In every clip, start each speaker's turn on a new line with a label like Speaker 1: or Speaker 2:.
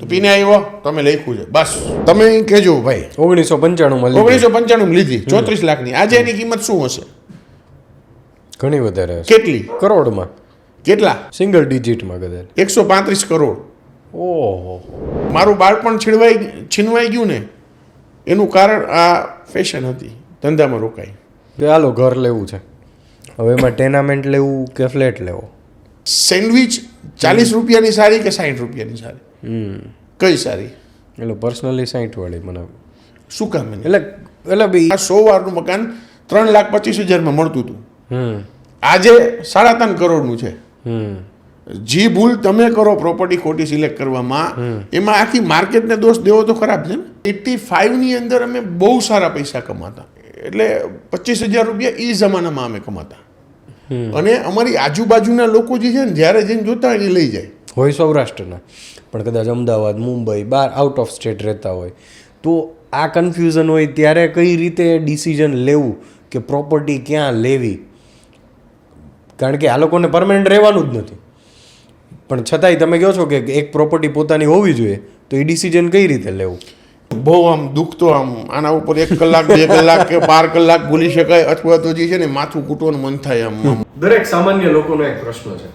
Speaker 1: તો પીને આવ્યો તમે લખ્યું છે બસ. તમે કહેજો ભાઈ.
Speaker 2: ઓગણીસો પંચાણુંમાં લીધી.
Speaker 1: ઓગણીસો પંચાણું લીધી ચોત્રીસ લાખની. આજે એની કિંમત શું હશે?
Speaker 2: ઘણી વધારે
Speaker 1: કેટલી?
Speaker 2: કરોડમાં.
Speaker 1: કેટલા?
Speaker 2: સિંગલ ડિજિટમાં કદાચ.
Speaker 1: એકસો પાંત્રીસ કરોડ.
Speaker 2: ઓહો.
Speaker 1: મારું બાળપણ છીનવાઈ છીનવાઈ ગયું ને એનું કારણ આ ફેશન હતી. ધંધામાં રોકાઈ.
Speaker 2: ચાલો હાલો ઘર લેવું છે. હવે એમાં ટેનામેન્ટ લેવું કે ફ્લેટ લેવો?
Speaker 1: સેન્ડવિચ ચાલીસ રૂપિયાની સારી કે સાઠ રૂપિયાની સારી? કઈ સારી?
Speaker 2: એટલે પર્સનલી સાઠ વાળી મને.
Speaker 1: શું કામ
Speaker 2: એટલે એટલે ભાઈ
Speaker 1: આ સો વારનું મકાન ત્રણ લાખ પચીસ હજારમાં મળતું હતું. આજે સાડા ત્રણ કરોડનું છે. જે ભૂલ તમે કરો પ્રોપર્ટી ખોટી સિલેક્ટ કરવામાં એમાં આખી માર્કેટને દોષ દેવો તો ખરાબ છે ને? એટી ફાઈવની અંદર અમે બહુ સારા પૈસા કમાતા. એટલે પચીસ હજાર રૂપિયા એ જમાનામાં અમે કમાતા. અને અમારી આજુબાજુના લોકો જે છે ને જ્યારે જઈને જોતા એ લઈ જાય.
Speaker 2: હોય સૌરાષ્ટ્રના. પણ કદાચ અમદાવાદ મુંબઈ બહાર આઉટ ઓફ સ્ટેટ રહેતા હોય. તો આ કન્ફ્યુઝન હોય ત્યારે કઈ રીતે ડિસિઝન લેવું કે પ્રોપર્ટી ક્યાં લેવી? કારણ કે આ લોકોને પરમનન્ટ રહેવાનું જ નથી. પણ છતાંય તમે કહો છો કે એક પ્રોપર્ટી પોતાની હોવી જોઈએ તો એ ડિસિઝન કઈ રીતે લેવું?
Speaker 1: બહુ આમ દુઃખ તો આમ આના ઉપર એક કલાક બે કલાક કે બાર કલાક ભૂલી શકાય અથવા તો જે છે ને માથું કૂટવાનું મન થાય આમ આમ.
Speaker 2: દરેક સામાન્ય લોકોનો એક પ્રશ્ન છે.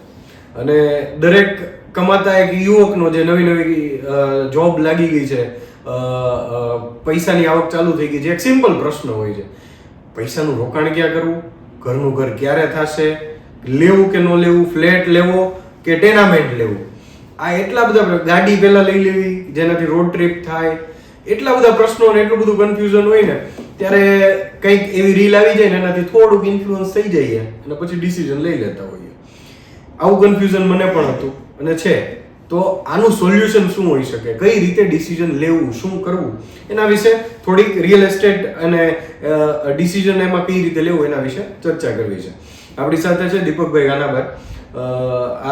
Speaker 2: અને દરેક કમાતા એક યુવકનો જે નવી નવી જોબ લાગી ગઈ છે. પૈસાની આવક ચાલુ થઈ ગઈ છે. એક સિમ્પલ પ્રશ્ન હોય છે. પૈસાનું રોકાણ ક્યાં કરવું? ઘરનું ઘર ક્યારે થશે? લેવું કે ન લેવું? ફ્લેટ લેવો કે ટેનામેન્ટ લેવું? આ એટલા બધા ગાડી પહેલાં લઈ લેવી, જેનાથી રોડ ટ્રીપ થાય. એટલા બધા પ્રશ્નો અને એટલું બધું કન્ફ્યુઝન હોય ને, ત્યારે કંઈક એવી રીલ આવી જાય ને, એનાથી થોડુંક ઇન્ફ્લુઅન્સ થઈ જઈએ અને પછી ડિસિઝન લઈ લેતા હોઈએ. આવું કન્ફ્યુઝન મને પણ હતું. અને છે, તો આનું સોલ્યુશન શું હોઈ શકે? કઈ રીતે ડિસિઝન લેવું, શું કરવું? એના વિશે થોડીક રિયલ એસ્ટેટ અને ડિસિઝન એમાં કઈ રીતે લેવું એના વિશે ચર્ચા કરવી છે. આપણી સાથે છે દીપકભાઈ ગાનાભાઈ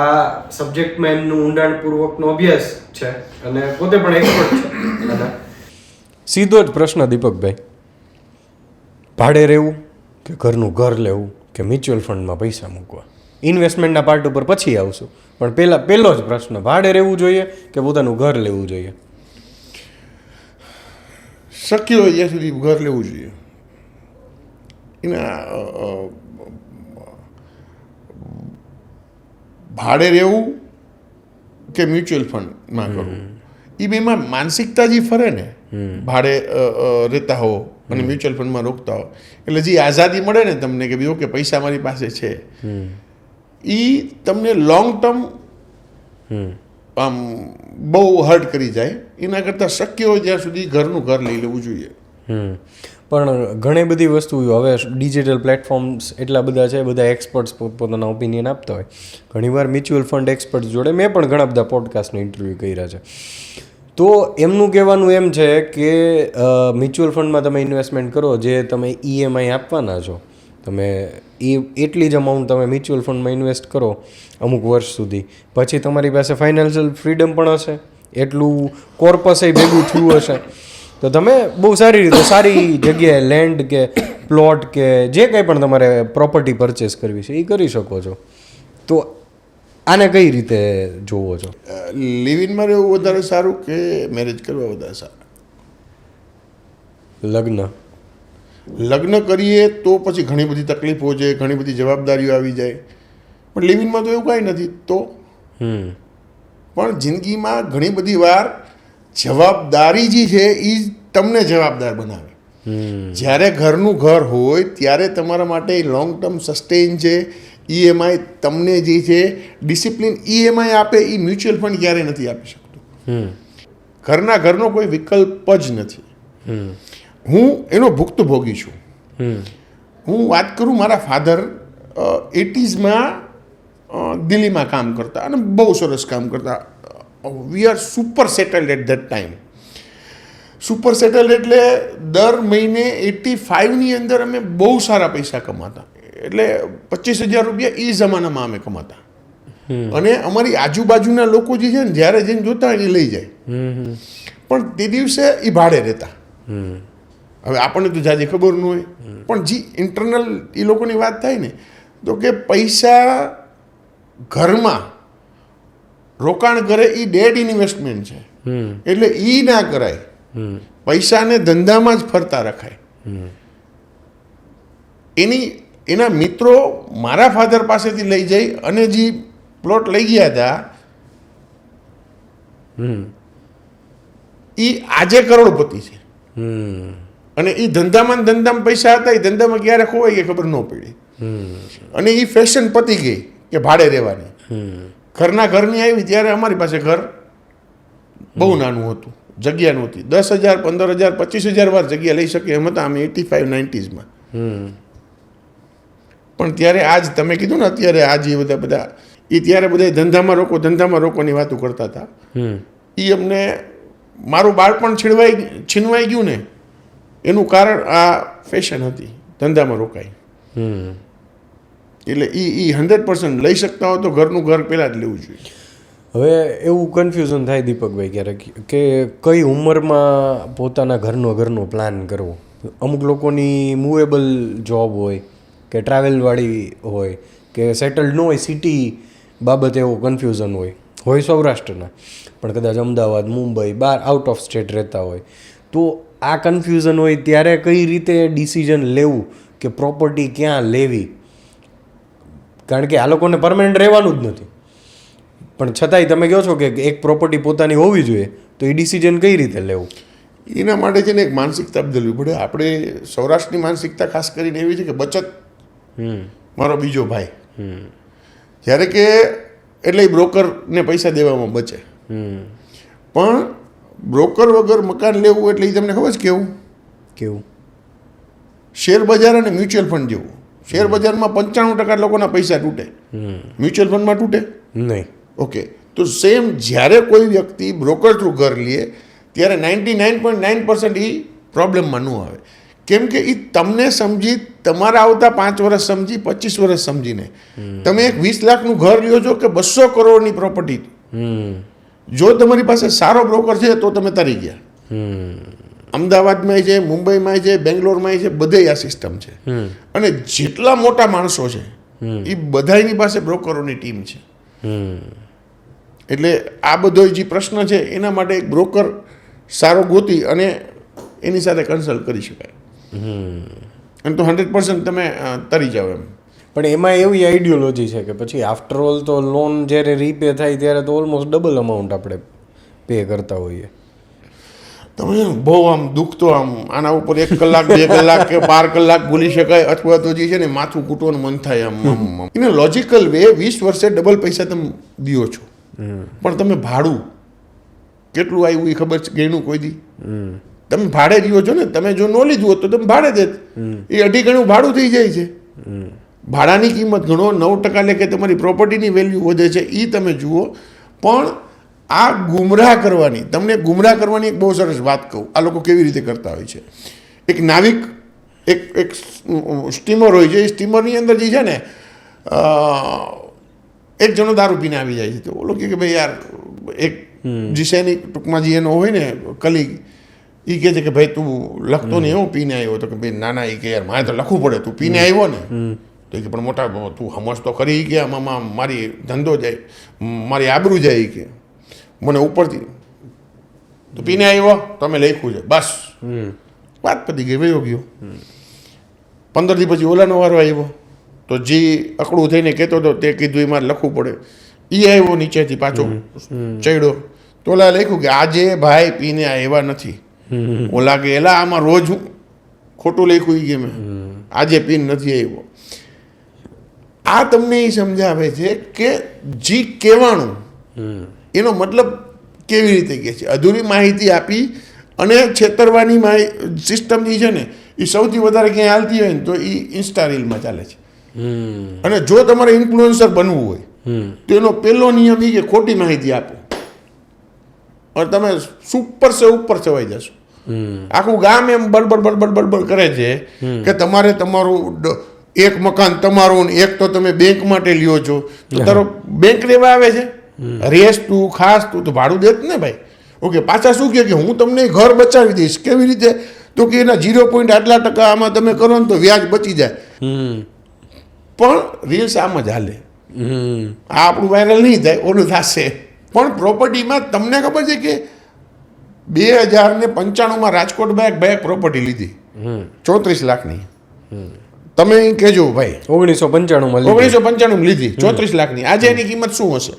Speaker 2: આ સબ્જેક્ટમાં એમનું ઊંડાણપૂર્વકનો અભ્યાસ છે અને પોતે પણ એક્સપર્ટ છે. સીધો જ પ્રશ્ન દીપકભાઈ. ભાડે રહેવું કે ઘરનું ઘર લેવું કે મ્યુચ્યુઅલ ફંડમાં પૈસા મૂકવા? ઇન્વેસ્ટમેન્ટના પાર્ટ ઉપર પછી આવશું. પણ પહેલા પહેલો જ પ્રશ્ન ભાડે રહેવું જોઈએ કે પોતાનું ઘર લેવું જોઈએ?
Speaker 1: શક્ય હોય ત્યાં સુધી ઘર લેવું જોઈએ. એના ભાડે રહેવું કે મ્યુચ્યુઅલ ફંડમાં કરવું? એ બેમાં માનસિકતા જે ફરે ને ભાડે રહેતા હો અને મ્યુચ્યુઅલ ફંડમાં રોકતા હો એટલે જે આઝાદી મળે ને તમને કે ભાઈ ઓકે પૈસા મારી પાસે છે. એ તમને લોંગ ટર્મ આમ બહુ હર્ટ કરી જાય. એના કરતાં શક્ય હોય ત્યાં સુધી ઘરનું ઘર લઈ લેવું જોઈએ.
Speaker 2: હમ. પણ ઘણી બધી વસ્તુ હવે ડિજિટલ પ્લેટફોર્મ્સ એટલા બધા છે બધા એક્સપર્ટ્સ પોતપોતાના ઓપિનિયન આપતા હોય. ઘણીવાર મ્યુચ્યુઅલ ફંડ એક્સપર્ટ્સ જોડે મેં પણ ઘણા બધા પોડકાસ્ટનો ઇન્ટરવ્યૂ કર્યા છે. તો એમનું કહેવાનું એમ છે કે મ્યુચ્યુઅલ ફંડમાં તમે ઇન્વેસ્ટમેન્ટ કરો જે તમે ઈએમઆઈ આપવાના છો. તમે એ એટલી જ અમાઉન્ટ તમે મ્યુચ્યુઅલ ફંડમાં ઇન્વેસ્ટ કરો અમુક વર્ષ સુધી. પછી તમારી પાસે ફાઇનાન્શિયલ ફ્રીડમ પણ હશે. એટલું કોર્પસ એ ભેગું થયું હશે. તો તમે બહુ સારી રીતે સારી જગ્યાએ લેન્ડ કે પ્લોટ કે જે કંઈ પણ તમારે પ્રોપર્ટી પરચેસ કરવી છે એ કરી શકો છો. તો આને કઈ રીતે જોવો છો?
Speaker 1: લિવિનમાં રહેવું વધારે સારું કે મેરેજ કરવા વધારે સારું?
Speaker 2: લગ્ન.
Speaker 1: લગ્ન કરીએ તો પછી ઘણી બધી તકલીફો છે ઘણી બધી જવાબદારીઓ આવી જાય. પણ લિવિંગમાં તો એવું કાંઈ નથી તો? પણ જિંદગીમાં ઘણી બધી વાર જવાબદારી જે છે એ જ તમને જવાબદાર બનાવે.
Speaker 2: હમ.
Speaker 1: જ્યારે ઘરનું ઘર હોય ત્યારે તમારા માટે લોંગ ટર્મ સસ્ટેન છે ઈએમઆઈ તમને જે છે ડિસિપ્લિન ઈએમઆઈ આપે એ મ્યુચ્યુઅલ ફંડ ક્યારેય નથી આપી શકતું.
Speaker 2: હમ.
Speaker 1: ઘરના ઘરનો કોઈ વિકલ્પ જ નથી. હું એનો ભુક્તભોગી છું. હું વાત કરું મારા ફાધર એટીઝમાં દિલ્હીમાં કામ કરતા અને બહુ સરસ કામ કરતા. We are super settled at that time super settled એટલે દર મહિને એટી ફાઇવની અંદર અમે બહુ સારા પૈસા કમાતા. એટલે પચીસ હજાર રૂપિયા એ જમાનામાં અમે કમાતા. અને અમારી આજુબાજુના લોકો જે છે ને જ્યારે જઈને જોતા એ લઈ જાય. પણ તે દિવસે એ ભાડે રહેતા. હવે આપણને તો જાજી ખબર ન હોય. પણ જે ઇન્ટરનલ એ લોકોની વાત થાય ને તો કે પૈસા ઘરમાં રોકાણ કરે એ ડેડ ઇન્વેસ્ટમેન્ટ છે. એટલે એ ના કરાય. પૈસાને ધંધામાં જ ફરતા રખાય. એની એના મિત્રો મારા ફાધર પાસેથી લઈ જઈ અને જે પ્લોટ લઈ ગયા હતા એ આજે કરોડપતિ છે.
Speaker 2: હમ.
Speaker 1: અને એ ધંધામાં ધંધામાં પૈસા હતા એ ધંધામાં ક્યારે ખોવાઈ ગયા ખબર ન પડી. અને એ ફેશન પતી ગઈ કે ભાડે રહેવાની. ઘરના ઘરની આવી ત્યારે અમારી પાસે ઘર બહુ નાનું હતું જગ્યા નહોતી. દસ હજાર પંદર હજાર પચીસ હજાર વાર જગ્યા લઈ શકે એમ હતા અમે એટી ફાઇવ નાઇન્ટીઝમાં
Speaker 2: હમ.
Speaker 1: પણ ત્યારે આજ તમે કીધું ને અત્યારે આજ એ બધા બધા એ ત્યારે બધા ધંધામાં રોકો ધંધામાં રોકોની વાતો કરતા હતા. એ અમને મારું બાળપણ છીનવાઈ છીનવાઈ ગયું ને એનું કારણ આ ફેશન હતી. ધંધામાં રોકાઈ.
Speaker 2: હમ.
Speaker 1: એટલે એ એ હંડ્રેડ પર્સન્ટ લઈ શકતા હો તો ઘરનું ઘર પહેલાં જ લેવું જોઈએ.
Speaker 2: હવે એવું કન્ફ્યુઝન થાય દીપકભાઈ ક્યારેક કે કઈ ઉંમરમાં પોતાના ઘરનો ઘરનો પ્લાન કરવો? અમુક લોકોની મૂવેબલ જોબ હોય કે ટ્રાવેલવાળી હોય કે સેટલ્ડ ન હોય સિટી બાબતે એવો કન્ફ્યુઝન હોય. હોય સૌરાષ્ટ્રના. પણ કદાચ અમદાવાદ મુંબઈ બહાર આઉટ ઓફ સ્ટેટ રહેતા હોય. તો આ કન્ફ્યુઝન હોય ત્યારે કઈ રીતે ડિસિઝન લેવું કે પ્રોપર્ટી ક્યાં લેવી? કારણ કે આ લોકોને પરમનન્ટ રહેવાનું જ નથી. પણ છતાંય તમે કહો છો કે એક પ્રોપર્ટી પોતાની હોવી જોઈએ તો એ ડિસિઝન કઈ રીતે લેવું?
Speaker 1: એના માટે છે ને એક માનસિકતા બદલવી પડે. આપણે સૌરાષ્ટ્રની માનસિકતા ખાસ કરીને એવી છે કે બચત
Speaker 2: હમ.
Speaker 1: મારો બીજો ભાઈ.
Speaker 2: હમ.
Speaker 1: જ્યારે કે એટલે બ્રોકરને પૈસા દેવામાં બચે. પણ બ્રોકર વગર મકાન લેવું એટલે એ તમને ખબર છે કેવું?
Speaker 2: કેવું?
Speaker 1: શેર બજાર અને મ્યુચ્યુઅલ ફંડ જેવું. શેર બજારમાં પંચાણું ટકા લોકોના પૈસા તૂટે. મ્યુચ્યુઅલ ફંડમાં તૂટે?
Speaker 2: નહીં.
Speaker 1: ઓકે. તો સેમ જ્યારે કોઈ વ્યક્તિ બ્રોકર થ્રુ ઘર લે ત્યારે ninety nine point nine percent એ પ્રોબ્લેમમાં ન આવે. કેમ કે એ તમને સમજી તમારા આવતા પાંચ વર્ષ સમજી પચીસ વર્ષ સમજીને. તમે એક વીસ લાખનું ઘર લ્યો છો કે બસો કરોડની પ્રોપર્ટી જો તમારી પાસે સારો બ્રોકર છે તો તમે તરી ગયા. અમદાવાદમાં છે મુંબઈમાં છે બેંગ્લોરમાં છે બધે આ સિસ્ટમ છે. અને જેટલા મોટા માણસો છે એ બધાની પાસે બ્રોકરોની ટીમ છે.
Speaker 2: હમ.
Speaker 1: એટલે આ બધો જે પ્રશ્ન છે એના માટે એક બ્રોકર સારો ગોતી અને એની સાથે કન્સલ્ટ કરી શકાય. અને તો હંડ્રેડ પર્સન્ટ તમે તરી જાઓ એમ.
Speaker 2: પણ એમાં એવી આઈડિયોલોજી છે કે પછી આફ્ટર ઓલ તો લોન જ્યારે રીપે થાય ત્યારે તો ઓલમોસ્ટ ડબલ અમાઉન્ટ આપણે પે કરતા હોઈએ.
Speaker 1: તમે બહુ આમ દુઃખ તો આમ આના ઉપર એક કલાક બે કલાક કે બાર કલાક ભૂલી શકાય અથવા તો જે છે ને માથું કૂટવાનું મન થાય આમ. એને લોજિકલ વે વીસ વર્ષે ડબલ પૈસા તમે દો છો. પણ તમે ભાડું કેટલું આવ્યું એ ખબર છે? ગેણું કોઈ દી? તમે ભાડે જીવો છો ને તમે જો ન લીધું હોત તો તમે ભાડે દેત. એ અઢી ગણું ભાડું થઈ જાય છે. ભાડાની કિંમત ગણો નવ ટકા લેખે તમારી પ્રોપર્ટીની વેલ્યુ વધે છે એ તમે જુઓ. પણ આ ગુમરાહ કરવાની તમને ગુમરાહ કરવાની એક બહુ સરસ વાત કહું. આ લોકો કેવી રીતે કરતા હોય છે? એક નાવિક એક એક સ્ટીમર હોય છે. એ સ્ટીમરની અંદર જે છે ને એક જણો દારૂ પીને આવી જાય છે. તો ઓલો કે ભાઈ યાર એક જે સૈનિક ટૂંકમાં જે એનો હોય ને કલીગ એ કહે છે કે ભાઈ તું લખતો નહીં હું પીને આવ્યો તો કે ભાઈ ના ના એ કે યાર મારે તો લખવું પડે. તું પીને આવ્યો ને. તો કે પણ મોટા તું હમસ તો ખરી કે આમાં મારી ધંધો જાય મારી આબરૂ જાય કે. મને ઉપરથી તો પીને આવ્યો તમે લખ્યું છે બસ. વાત પતી ગઈ વયો ગયો. પંદર દી પછી ઓલાનો વારો આવ્યો તો જે અકડું થઈને કહેતો હતો તે કીધું એ મારે લખવું પડે. એ આવ્યો નીચેથી પાછો ચડ્યો. તો ઓલા લખ્યું કે આજે ભાઈ પીને આવ્યા નથી. ઓલા કે એલા આમાં રોજ ખોટું લખ્યું એ કે મેં. આજે પીન નથી આવ્યો આ તમને એ સમજાવે છે કે જી કહેવાનું એનો મતલબ કેવી રીતે કહે છે? અધૂરી માહિતી આપી અને છેતરવાની સિસ્ટમ જે છે ને એ સૌથી વધારે ક્યાંય હાલતી હોય ને તો એ ઇન્સ્ટા રીલમાં ચાલે છે. અને જો તમારે ઇન્ફ્લુઅન્સર બનવું હોય તો એનો પહેલો નિયમ એ કે ખોટી માહિતી આપો. અને તમે સુપર સે ઉપર ચવાઈ જશો. આખું ગામ એમ બળબડ બળબડ બળબડ કરે છે કે તમારે તમારું એક મકાન તમારું ને એક તો તમે બેંક માટે લ્યો છો. તો તારો બેંક લેવા આવે છે? રેસ તું ખાસ તું તો ભાડું દેત ને ભાઈ. ઓકે પાછા શું કહે કે હું તમને ઘર બચાવી દઈશ. કેવી રીતે? તો કે એના ઝીરો પોઈન્ટ આટલા ટકા આમાં તમે કરો ને તો વ્યાજ બચી જાય.
Speaker 2: હમ.
Speaker 1: પણ રીલ્સ આમ જ હાલે.
Speaker 2: હમ.
Speaker 1: આ આપણું વાયરલ નહીં થાય ઓલું થશે. પણ પ્રોપર્ટીમાં તમને ખબર છે કે બે હજાર ને પંચાણુંમાં રાજકોટ એક ભાઈ પ્રોપર્ટી લીધી. ચોત્રીસ લાખની. તમે કહેજો ભાઈ.
Speaker 2: ઓગણીસો પંચાણુંમાં
Speaker 1: ઓગણીસો પંચાણું લીધી. ચોત્રીસ લાખની. આજે એની કિંમત શું હશે?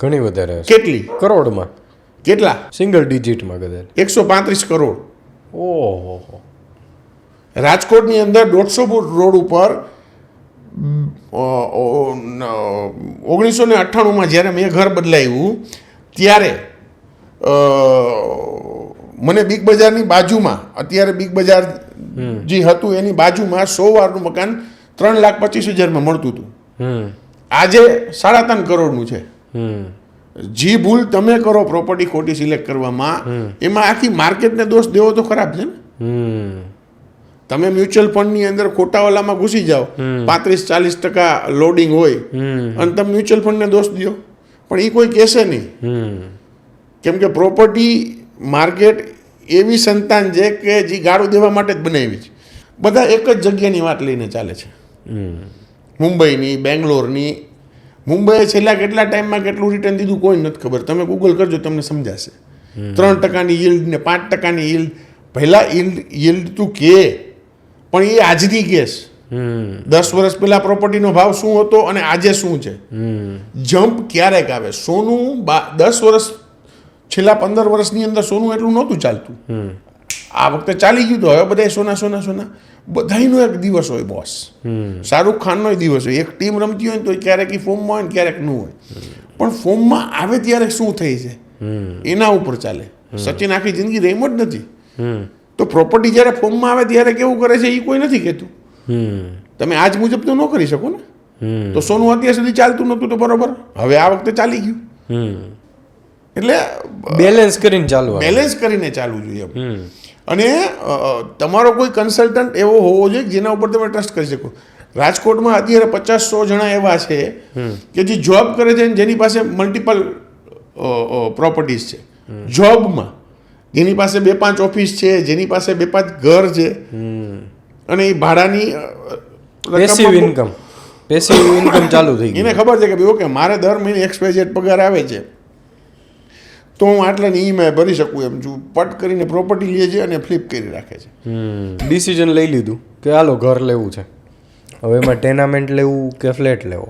Speaker 2: ઘણી વધારે
Speaker 1: કેટલી?
Speaker 2: કરોડમાં.
Speaker 1: કેટલા?
Speaker 2: સિંગલ ડિજિટમાં કદાચ.
Speaker 1: એકસો પાંત્રીસ કરોડ.
Speaker 2: ઓહો.
Speaker 1: રાજકોટની અંદર દોઢસો ફૂટ રોડ ઉપર ઓગણીસો ને અઠ્ઠાણુંમાં જ્યારે મેં ઘર બદલાવ્યું ત્યારે મને બિગ બજારની બાજુમાં અત્યારે બિગ બજાર જે હતું એની બાજુમાં સો વારનું મકાન ત્રણ લાખ પચીસ હજારમાં મળતું હતું. આજે સાડા ત્રણ કરોડનું છે. જી ભૂલ તમે કરો પ્રોપર્ટી ખોટી સિલેક્ટ કરવામાં એમાં આખી માર્કેટને દોષ દેવો તો ખરાબ છે ને? તમે મ્યુચ્યુઅલ ફંડની અંદર ખોટા ઓલામાં ઘૂસી જાઓ પાંત્રીસ ચાલીસ ટકા લોડિંગ હોય અને તમે મ્યુચ્યુઅલ ફંડને દોષ દો. પણ એ કોઈ કહેશે નહીં. કેમ કે પ્રોપર્ટી માર્કેટ એવી સંતાન છે કે જે ગાળું દેવા માટે જ બનાવી છે. બધા એક જ જગ્યાની વાત લઈને ચાલે છે. મુંબઈની બેંગ્લોરની મુંબઈએ છેલ્લા કેટલા ટાઈમમાં કેટલું રિટર્ન દીધું કોઈ નથી ખબર. તમે ગૂગલ કરજો તમને સમજાશે. ત્રણ ટકાની યીલ્ડ ને પાંચ ટકાની યીલ્ડ પહેલાં યીલ્ડ યીલ્ડ તું કે પણ એ આજની કેસ. દસ વર્ષ પહેલાં પ્રોપર્ટીનો ભાવ શું હતો અને આજે શું છે? જમ્પ ક્યારેક આવે? સોનું દસ વર્ષ છેલ્લા પંદર વર્ષની અંદર સોનું એટલું નહોતું ચાલતું. આ વખતે ચાલી ગયું તો હવે બધા સોના સોના સોના. બધાયનો એક દિવસ હોય બોસ શાહરૂખ ખાનનો દિવસ હોય. એક ટીમ રમતી હોય ને તો ક્યારેક એ ફોર્મમાં હોય ને ક્યારેક ન હોય. પણ ફોર્મમાં આવે ત્યારે શું થઈ છે? એના ઉપર ચાલે. સચિન આખી જિંદગી રેમ જ નથી. તો પ્રોપર્ટી જ્યારે ફોર્મમાં આવે ત્યારે કેવું કરે છે? એ કોઈ નથી કહેતું. તમે આજ મુજબ તો ન કરી શકો ને. તો સોનું અત્યાર સુધી ચાલતું નહોતું તો બરોબર. હવે આ વખતે ચાલી ગયું. એટલે
Speaker 2: બેલેન્સ કરીને ચાલુ
Speaker 1: બેલેન્સ કરીને ચાલવું જોઈએ અને તમારો કોઈ કન્સલ્ટન્ટ એવો હોવો જોઈએ જેના ઉપર તમે ટ્રસ્ટ કરી શકો. રાજકોટમાં અત્યારે પચાસ સો જણા એવા છે કે જે જોબ કરે છે જેની પાસે મલ્ટિપલ પ્રોપર્ટીઝ છે. જોબમાં જેની પાસે બે પાંચ ઓફિસ છે જેની પાસે બે પાંચ ઘર છે અને એ ભાડાની
Speaker 2: પેસિવ ઇન્કમ પેસિવ ઇન્કમ ચાલુ થઈ ગઈ
Speaker 1: એને ખબર છે કે ભાઈ ઓકે મારે દર મહિને એક્સપાઇઝેડ પગાર આવે છે. તો હું આટલાની ઈએમઆઈ ભરી શકું એમ. છું પટ કરીને પ્રોપર્ટી લે છે અને ફ્લિપ કરી રાખે છે.
Speaker 2: ડિસિઝન લઈ લીધું. કે હાલો ઘર લેવું છે. હવે એમાં ટેનામેન્ટ લેવું કે ફ્લેટ લેવો?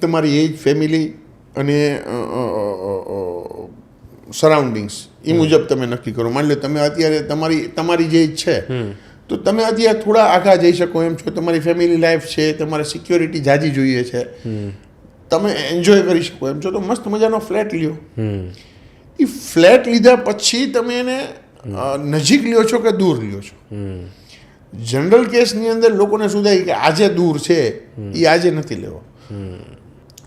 Speaker 1: તમારી એજ ફેમિલી અને સરાઉન્ડિંગ્સ એ મુજબ તમે નક્કી કરો. માની લો તમે અત્યારે તમારી તમારી જે એજ છે તો તમે અત્યારે થોડા આગા જઈ શકો એમ. છો તમારી ફેમિલી લાઈફ છે તમારે સિક્યોરિટી જાજી જોઈએ છે. તમે એન્જોય કરી શકો. એમ છો તો મસ્ત મજાનો ફ્લેટ લ્યો.
Speaker 2: હમ.
Speaker 1: એ ફ્લેટ લીધા પછી તમે એને નજીક લ્યો છો કે દૂર લ્યો છો?
Speaker 2: હમ.
Speaker 1: જનરલ કેસની અંદર લોકોને શું થાય કે આજે દૂર છે એ આજે નથી લેવો.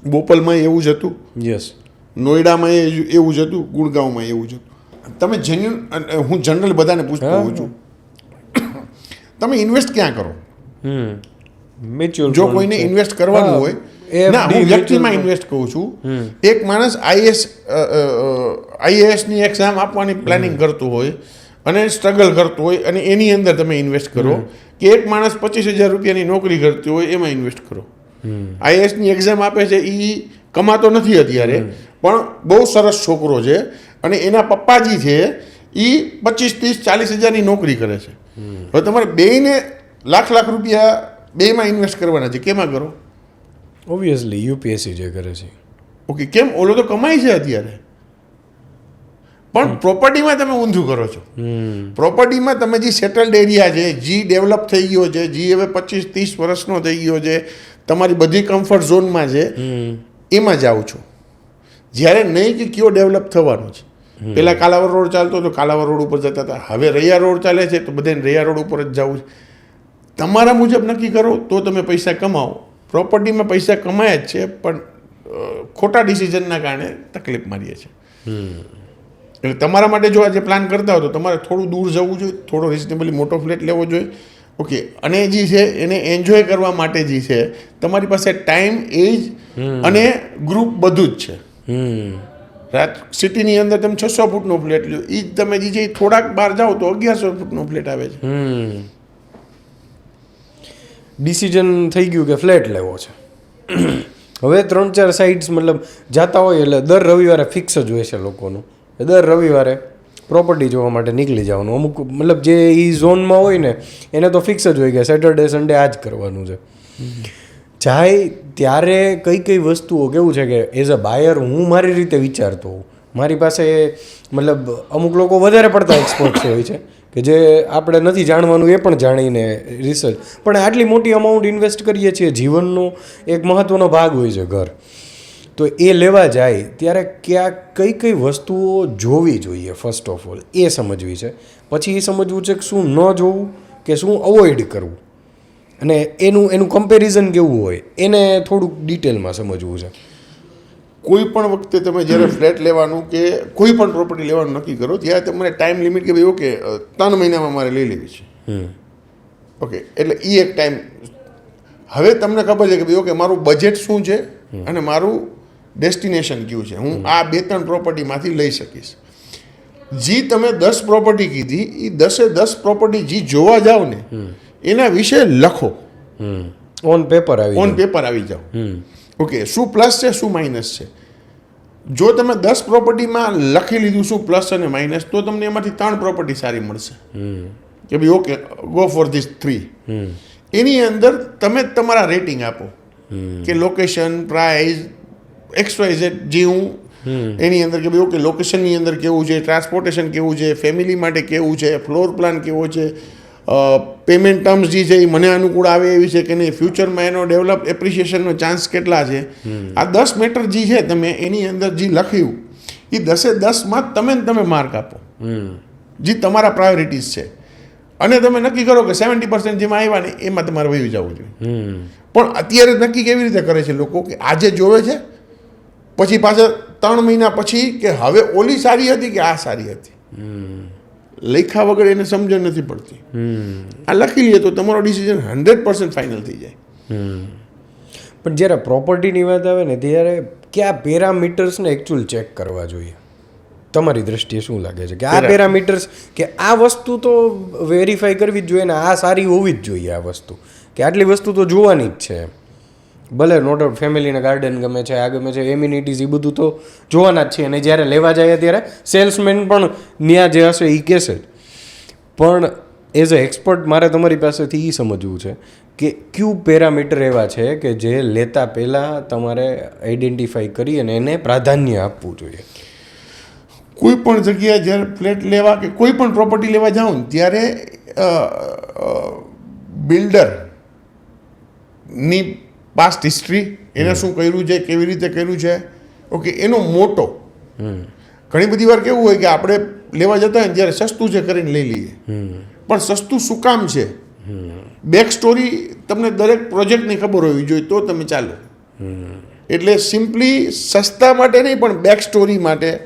Speaker 1: બોપલમાં એવું જ હતું.
Speaker 2: યસ
Speaker 1: નોઈડામાં એવું જ હતું. ગુડગાંવમાં એવું જ હતું. તમે જેન્યુન હું જનરલ બધાને પૂછતો હોઉં છું. તમે ઇન્વેસ્ટ ક્યાં કરો? જો કોઈને ઇન્વેસ્ટ કરવાનું હોય ના હું વ્યક્તિમાં ઇન્વેસ્ટ કહું છું. એક માણસ આઈએસ આઈએએસની એક્ઝામ આપવાની પ્લાનિંગ કરતું હોય અને સ્ટ્રગલ કરતું હોય અને એની અંદર તમે ઇન્વેસ્ટ કરો કે એક માણસ પચીસ હજાર રૂપિયાની નોકરી કરતી હોય એમાં ઇન્વેસ્ટ કરો. આઈએએસની એક્ઝામ આપે છે એ કમાતો નથી અત્યારે પણ બહુ સરસ છોકરો છે અને એના પપ્પાજી છે એ પચીસ ત્રીસ ચાલીસ હજારની નોકરી કરે છે. હવે તમારે બેયને લાખ લાખ રૂપિયા બેમાં ઇન્વેસ્ટ કરવાના છે કેમાં કરો?
Speaker 2: ઓબ્વિયસલી યુપીએસસી જે કરે છે.
Speaker 1: ઓકે કેમ? ઓલો તો કમાય છે અત્યારે. પણ પ્રોપર્ટીમાં તમે ઊંધું કરો છો. પ્રોપર્ટીમાં તમે જે સેટલ્ડ એરિયા છે જી ડેવલપ થઈ ગયો છે જી હવે પચીસ ત્રીસ વર્ષનો થઈ ગયો છે તમારી બધી કમ્ફર્ટ ઝોનમાં છે એમાં જાઓ છો. જ્યારે નહીં કે કયો ડેવલપ થવાનો છે. પહેલાં કાલાવર રોડ ચાલતો તો કાલાવર રોડ ઉપર જતા હતા. હવે રૈયા રોડ ચાલે છે તો બધાને રૈયા રોડ ઉપર જ જવું છે. તમારા મુજબ નક્કી કરો તો તમે પૈસા કમાઓ પ્રોપર્ટીમાં પૈસા કમાય જ છે પણ ખોટા ડિસિઝનના કારણે તકલીફ મારીએ છીએ. એટલે તમારા માટે જો આજે પ્લાન કરતા હો તો તમારે થોડું દૂર જવું જોઈએ થોડો રિઝનેબલી મોટો ફ્લેટ લેવો જોઈએ. ઓકે અને જે છે એને એન્જોય કરવા માટે જે છે તમારી પાસે ટાઈમ એજ અને ગ્રુપ બધું જ છે.
Speaker 2: હમ.
Speaker 1: રાત સિટીની અંદર તમે છસો ફૂટનો ફ્લેટ લ્યો એ જ તમે જે છે એ થોડાક બહાર જાઓ તો અગિયારસો ફૂટનો ફ્લેટ આવે છે.
Speaker 2: ડિસિઝન થઈ ગયું કે ફ્લેટ લેવો છે. હવે ત્રણ ચાર સાઇટ્સ મતલબ જાતા હોય એટલે દર રવિવારે ફિક્સ જ હોય છે લોકોનું. દર રવિવારે પ્રોપર્ટી જોવા માટે નીકળી જવાનું. અમુક મતલબ જે એ ઝોનમાં હોય ને, એને તો ફિક્સ જ હોય કે સેટરડે સન્ડે આ જ કરવાનું છે. જાય ત્યારે કઈ કઈ વસ્તુઓ કેવું છે કે એઝ અ બાયર હું મારી રીતે વિચારતો હોઉં. મારી પાસે મતલબ અમુક લોકો વધારે પડતા એક્સપર્ટ્સ હોય છે. કે જે આપણે નથી જાણવાનું એ પણ જાણીને રિસર્ચ પણ આટલી મોટી અમાઉન્ટ ઇન્વેસ્ટ કરીએ છીએ, જીવનનો એક મહત્ત્વનો ભાગ હોય છે ઘર. તો એ લેવા જાય ત્યારે ક્યાં, કઈ કઈ વસ્તુઓ જોવી જોઈએ ફર્સ્ટ ઓફ ઓલ એ સમજવી છે. પછી એ સમજવું છે કે શું ન જોવું કે શું અવોઇડ કરવું. અને એનું એનું કમ્પેરિઝન કેવું હોય? એને થોડુંક ડિટેલમાં સમજવું છે.
Speaker 1: કોઈ પણ વખતે તમે જ્યારે ફ્લેટ લેવાનું કે કોઈ પણ પ્રોપર્ટી લેવાનું નક્કી કરો ત્યારે તમારે ટાઈમ લિમિટ કે ભાઈ ઓકે ત્રણ મહિનામાં મારે લઈ લેવી છે. ઓકે એટલે એ એક ટાઈમ. હવે તમને ખબર છે કે ભાઈ ઓકે મારું બજેટ શું છે અને મારું ડેસ્ટિનેશન કયું છે? હું આ બે ત્રણ પ્રોપર્ટીમાંથી લઈ શકીશ. જી તમે દસ પ્રોપર્ટી કીધી એ દસે દસ પ્રોપર્ટી જી જોવા જાઓ ને એના વિશે લખો.
Speaker 2: ઓન પેપર આવી
Speaker 1: ઓન પેપર આવી જાઓ ઓકે શું પ્લસ છે શું માઇનસ છે? જો તમે દસ પ્રોપર્ટીમાં લખી લીધું શું પ્લસ અને માઇનસ તો તમને એમાંથી ત્રણ પ્રોપર્ટી સારી મળશે. કે ભાઈ okay go for this three એની અંદર તમે તમારા રેટિંગ આપો. કે location price x y z જે હું એની અંદર કે ભાઈ ઓકે લોકેશનની અંદર કેવું છે ટ્રાન્સપોર્ટેશન કેવું છે ફેમિલી માટે કેવું છે ફ્લોર પ્લાન કેવો છે પેમેન્ટ ટર્મ્સ જે છે એ મને અનુકૂળ આવે એવી છે કે નહીં? ફ્યુચરમાં એનો ડેવલપ એપ્રિસિએશનનો ચાન્સ કેટલા છે? આ દસ મેટર જે છે તમે એની અંદર જે લખ્યું એ દસે દસમાં તમે ને તમે માર્ક આપો. જે તમારા પ્રાયોરિટીઝ છે. અને તમે નક્કી કરો કે સેવન્ટી પર્સન્ટ જેમાં આવ્યા ને એમાં તમારે વહી જવું જોઈએ. પણ અત્યારે નક્કી કેવી રીતે કરે છે લોકો કે આજે જોવે છે પછી પાછા ત્રણ મહિના પછી કે હવે ઓલી સારી હતી કે આ સારી હતી? લખ્યા વગર એને સમજણ નથી પડતી. આ લખી લઈએ તો તમારો ડિસિઝન હંડ્રેડ પર્સન્ટ ફાઇનલ થઈ જાય.
Speaker 2: પણ જ્યારે પ્રોપર્ટીની વાત આવે ને ત્યારે કયા પેરામીટર્સને એકચ્યુઅલ ચેક કરવા જોઈએ? તમારી દ્રષ્ટિએ શું લાગે છે? કે આ પેરામીટર્સ કે આ વસ્તુ તો વેરીફાઈ કરવી જ જોઈએ ને આ સારી હોવી જ જોઈએ આ વસ્તુ. કે આટલી વસ્તુ તો જોવાની જ છે ભલે નો ડાઉટ ફેમિલીને ગાર્ડન ગમે છે, આ ગમે છે એમ્યુનિટીઝ એ બધું તો જોવાના જ છે. અને જ્યારે લેવા જાય ત્યારે સેલ્સમેન પણ ન્યા જે હશે એ કહેશે જ. પણ એઝ અ એક્સપર્ટ મારે તમારી પાસેથી એ સમજવું છે કે ક્યુ પેરામીટર એવા છે કે જે લેતા પહેલાં તમારે આઈડેન્ટિફાઈ કરી અને એને પ્રાધાન્ય આપવું જોઈએ?
Speaker 1: કોઈ પણ જગ્યાએ જ્યારે ફ્લેટ લેવા કે કોઈ પણ પ્રોપર્ટી લેવા જાઉં ત્યારે બિલ્ડરની પાસ્ટ હિસ્ટ્રી એને શું કર્યું છે કેવી રીતે કર્યું છે? ઓકે એનો મોટો. ઘણી બધી વાર કેવું હોય કે આપણે લેવા જતા હોય ને જ્યારે સસ્તું છે કરીને લઈ લઈએ. પણ સસ્તું શું કામ છે? બેક સ્ટોરી તમને દરેક પ્રોજેક્ટની ખબર હોવી જોઈએ તો તમે ચાલો. એટલે સિમ્પલી સસ્તા માટે નહીં પણ બેક સ્ટોરી માટે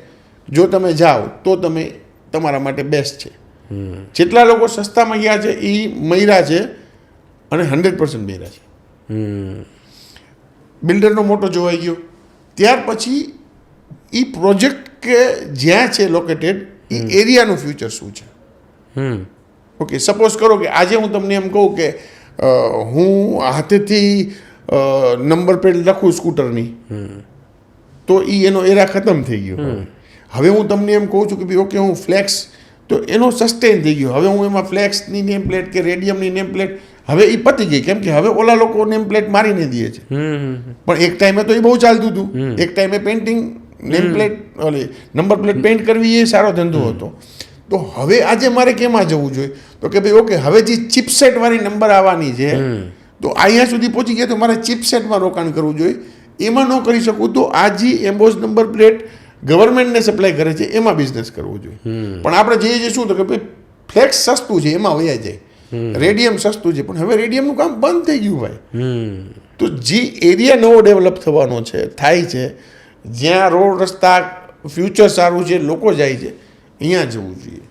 Speaker 1: જો તમે જાઓ તો તમે તમારા માટે બેસ્ટ છે. જેટલા લોકો સસ્તામાં ગયા છે એ મયરા છે અને હંડ્રેડ પર્સન્ટ મયરા છે. બિલ્ડરનો મોટો જોવાઈ ગયો. ત્યાર પછી એ પ્રોજેક્ટ કે જ્યાં છે લોકેટેડ એ એરિયાનું ફ્યુચર શું છે?
Speaker 2: હમ.
Speaker 1: ઓકે સપોઝ કરો કે આજે હું તમને એમ કહું કે હું હાથેથી નંબર પ્લેટ લખું સ્કૂટરની તો એ એનો એરા ખતમ થઈ ગયો. હવે હું તમને એમ કહું છું કે ભાઈ ઓકે હું ફ્લેક્સ તો એનો સસ્ટેન થઈ ગયો. હવે હું એમાં ફ્લેક્સની નેમ પ્લેટ કે રેડિયમની નેમ પ્લેટ હવે એ પતી ગઈ. કેમ કે હવે ઓલા લોકો નેમ પ્લેટ મારીને દે છે. પણ એક ટાઈમે તો એ બહુ ચાલતું હતું. એક ટાઈમે પેઇન્ટિંગ નેમ પ્લેટ ઓલી નંબર પ્લેટ પેઇન્ટ કરવી એ સારો ધંધો હતો. તો હવે આજે મારે કેમાં જવું જોઈએ? તો કે ભાઈ ઓકે હવે જે ચિપસેટ વાળી નંબર આવવાની છે તો અહીંયા સુધી પહોંચી ગયા તો મારે ચિપસેટમાં રોકાણ કરવું જોઈએ. એમાં ન કરી શકું તો આ જે એમ્બોઝ નંબર પ્લેટ ગવર્મેન્ટને સપ્લાય કરે છે એમાં બિઝનેસ કરવો જોઈએ. પણ આપણે જઈએ છીએ શું તો કે ભાઈ ફ્લેક્સ સસ્તું છે એમાં વયા જાય. રેડિયમ સસ્તું છે. પણ હવે રેડિયમનું કામ બંધ થઈ ગયું ભાઈ. તો જે એરિયા નવો ડેવલપ થવાનો છે થાય છે જ્યાં રોડ રસ્તા ફ્યુચર સારું છે લોકો જાય છે અહીંયા જવું જોઈએ.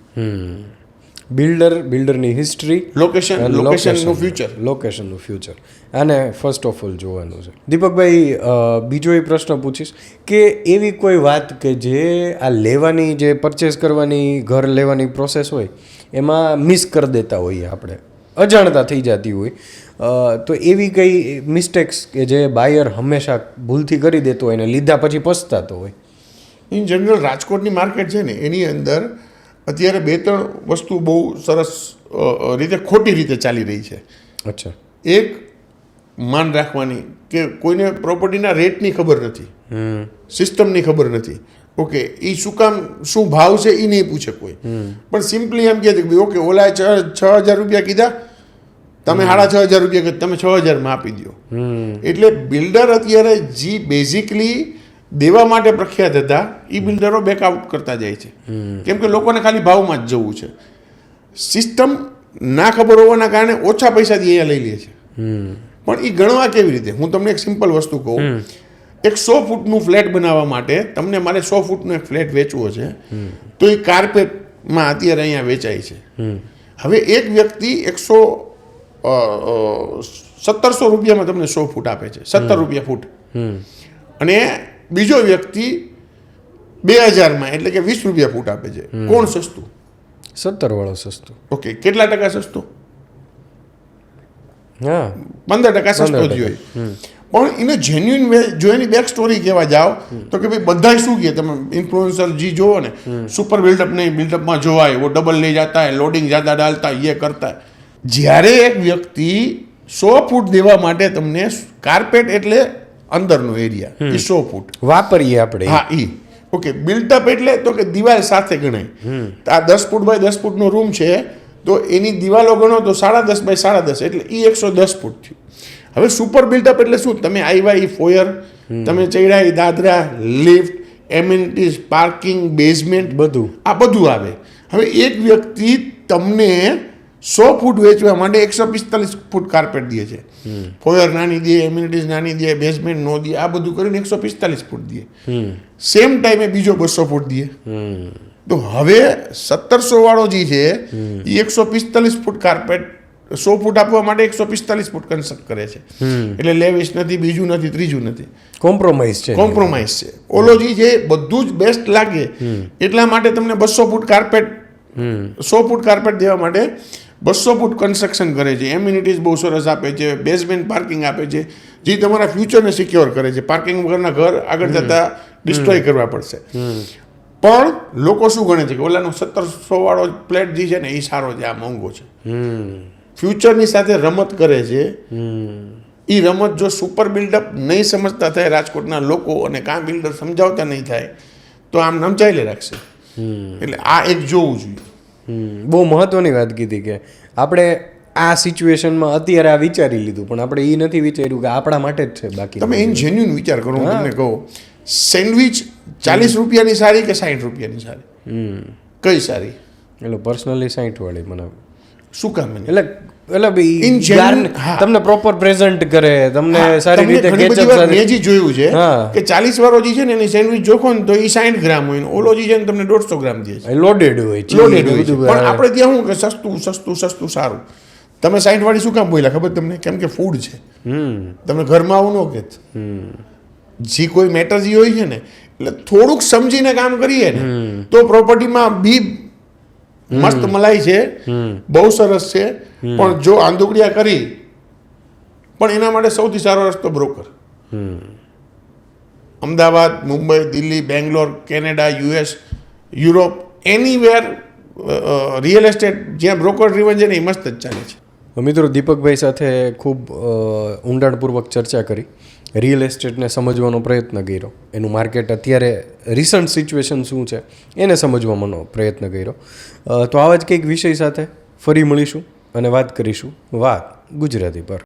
Speaker 2: બિલ્ડર બિલ્ડરની હિસ્ટ્રી
Speaker 1: લોકેશન લોકેશનનું ફ્યુચર
Speaker 2: લોકેશનનું ફ્યુચર આને ફર્સ્ટ ઓફ ઓલ જોવાનું છે. દીપકભાઈ બીજો એ પ્રશ્ન પૂછીશ કે એવી કોઈ વાત કે જે આ લેવાની જે પરચેસ કરવાની ઘર લેવાની પ્રોસેસ હોય એમાં મિસ કરી દેતા હોઈએ આપણે. અજાણતા થઈ જતી હોય. તો એવી કઈ મિસ્ટેક્સ કે જે બાયર હંમેશા ભૂલથી કરી દેતો હોય ને લીધા પછી પછતાતો હોય?
Speaker 1: ઇન જનરલ રાજકોટની માર્કેટ છે ને એની અંદર અત્યારે બે ત્રણ વસ્તુ બહુ સરસ રીતે ખોટી રીતે ચાલી રહી છે.
Speaker 2: અચ્છા.
Speaker 1: એક માન રાખવાની કે કોઈને પ્રોપર્ટીના રેટની ખબર નથી. સિસ્ટમની ખબર નથી. ઓકે એ શું કામ શું ભાવ છે એ નહીં પૂછે કોઈ. પણ સિમ્પલી એમ કહે છે કે ઓકે ઓલા છ હજાર રૂપિયા કીધા તમે સાડા છ હજાર રૂપિયા તમે છ હજારમાં આપી દો એટલે બિલ્ડર અત્યારે જે બેઝિકલી દેવા માટે પ્રખ્યાત હતા એ બિલ્ડરો બેકઆઉટ કરતા જાય છે. કેમ કે લોકોને ખાલી ભાવમાં જ જવું છે. સિસ્ટમ ના ખબર હોવાના કારણે ઓછા પૈસાથી અહીંયા લઈ લે છે. પણ એ ગણવા કેવી રીતે? હું તમને એક સિમ્પલ વસ્તુ કહું. એક સો ફૂટનું ફ્લેટ બનાવવા માટે તમને મારે સો ફૂટનો એક ફ્લેટ વેચવો છે. તો એ કાર્પેટમાં અત્યારે અહીંયા વેચાય છે. હવે એક વ્યક્તિ એકસો સત્તરસો રૂપિયામાં તમને સો ફૂટ આપે છે. સત્તર રૂપિયા ફૂટ. અને બીજો વ્યક્તિ બે હજારમાં એટલે કે વીસ રૂપિયા ફૂટ આપે છે. કોણ સસ્તું?
Speaker 2: સત્તર વાળો સસ્તું.
Speaker 1: ઓકે કેટલા ટકા સસ્તું? પંદર ટકા સસ્તો જ પણ એને જેન્યુઇન વે જો એની બેક સ્ટોરી કહેવા જાઓ તો કે ભાઈ બધા શું કહે તમે ઇન્ફ્લુએન્સર જી જોવો ને સુપર બિલ્ડઅપ નહીં બિલ્ડઅપમાં જોવાય વો ડબલ લઈ જતા હે લોડિંગ જ્યાદા ડાલતા એ કરતા જ્યારે એક વ્યક્તિ સો ફૂટ દેવા માટે તમને કાર્પેટ એટલે અંદરનો એરિયા એ સો ફૂટ
Speaker 2: વાપરીએ આપણે.
Speaker 1: હા એ ઓકે બિલ્ડઅપ એટલે તો કે દિવાલ સાથે ગણાય. આ દસ ફૂટ બાય દસ ફૂટનો રૂમ છે તો એની દિવાલો ગણો તો સાડા દસ બાય સાડા દસ એટલે એ એકસો દસ ફૂટ થયું. હવે સુપર બિલ્ડઅપ એટલે શું? તમે આવ્યા એ ફોયર તમે ચડ્યા એ દાદરા લિફ્ટ એમિનિટીઝ પાર્કિંગ બેઝમેન્ટ
Speaker 2: બધું.
Speaker 1: આ બધું આવે. હવે એક વ્યક્તિ તમને સો ફૂટ વેચવા માટે એકસો પિસ્તાલીસ ફૂટ કાર્પેટ દે છે. ફોયર નાની દે એમ્યુનિટીઝ નાની દે બેઝમેન્ટ નો દે આ બધું કરીને એકસો પિસ્તાલીસ ફૂટ દે. સેમ ટાઈમે બીજો બસો ફૂટ દે. તો હવે સત્તરસો વાળો જે છે એ એકસો પિસ્તાલીસ ફૂટ કાર્પેટ સો ફૂટ આપવા માટે એકસો પિસ્તાલીસ ફૂટ કન્સ્ટ્રક્ટ કરે છે. એટલે લેવિશ નથી બીજું નથી ત્રીજું નથી.
Speaker 2: કોમ્પ્રોમાઇઝ છે.
Speaker 1: કોમ્પ્રોમાઇઝ છે. ઓલો જે છે બધું જ બેસ્ટ લાગે. એટલા માટે તમને બસો ફૂટ કાર્પેટ સો ફૂટ કાર્પેટ દેવા માટે બસો ફૂટ કન્સ્ટ્રક્શન કરે છે. એમ્યુનિટીઝ બહુ સરસ આપે છે. બેઝમેન્ટ પાર્કિંગ આપે છે. જે તમારા ફ્યુચરને સિક્યોર કરે છે. પાર્કિંગ વગરના ઘર આગળ જતા ડિસ્ટ્રોય કરવા પડશે. પણ લોકો શું ગણે છે કે ઓલાનો સત્તરસો વાળો પ્લેટ જે છે ને એ સારો છે આ મોંઘો છે. ફ્યુચરની સાથે રમત કરે છે. એ રમત જો સુપર બિલ્ડઅપ નહીં સમજતા થાય રાજકોટના લોકો અને કાં બિલ્ડર સમજાવતા નહીં થાય તો આમ નમચાયેલે રાખશે. એટલે આ એક જોવું જોઈએ.
Speaker 2: હમ, બહુ મહત્વની વાત કીધી કે આપણે આ સિચ્યુએશનમાં અત્યારે આ વિચારી લીધું પણ આપણે એ નથી વિચાર્યું કે આપણા માટે જ છે બાકી
Speaker 1: તમે ઇન જેન્યુન વિચાર કરો તમને કહું. સેન્ડવિચ ચાલીસ રૂપિયાની સારી કે સાઠ રૂપિયાની સારી? કઈ સારી?
Speaker 2: એટલે પર્સનલી સાઠ વાળી મને.
Speaker 1: શું કામ
Speaker 2: એટલે એટલે. તમને પ્રોપર પ્રેઝન્ટ કરે તમને સારી રીતે
Speaker 1: મેં જે જોયું છે કે ચાલીસ વાળો જે છે ને એની સેન્ડવિચ જોખો ને તો એ સાઠ ગ્રામ હોય ને ઓલો જે છે ને તમને દોઢસો ગ્રામ દે છે.
Speaker 2: લોડેડ હોય છે
Speaker 1: લોડેડ હોય છે. પણ આપણે ત્યાં શું કે સસ્તું સસ્તું સસ્તું સારું. તમે સાઠ વાળી શું કામ બોલ્યા? ખબર તમને? કેમ કે ફૂડ છે.
Speaker 2: હમ.
Speaker 1: તમે ઘરમાં આવું ન કહેત જે કોઈ મેટર જે હોય છે ને એટલે થોડુંક સમજીને કામ કરીએ ને તો પ્રોપર્ટીમાં બી મસ્ત મલાઈ છે બહુ સરસ છે પણ જો આંદુકડિયા કરી પણ એના માટે સૌથી સારો રસ્તો broker Ahmedabad Mumbai Delhi Bangalore Canada US Europe anywhere real estate જ્યાં બ્રોકર ડ્રીવન છે ને એ મસ્ત જ ચાલે છે.
Speaker 2: મિત્રો દીપકભાઈ સાથે ખૂબ ઊંડાણપૂર્વક ચર્ચા કરી. રિયલ એસ્ટેટને સમજવાનો પ્રયત્ન કર્યો. એનું માર્કેટ અત્યારે રિસન્ટ સિચ્યુએશન શું છે, એને સમજવાનો પ્રયત્ન કર્યો. તો આવા જ કંઈક વિષય સાથે ફરી મળીશું અને વાત કરીશું વાત ગુજરાતી પર.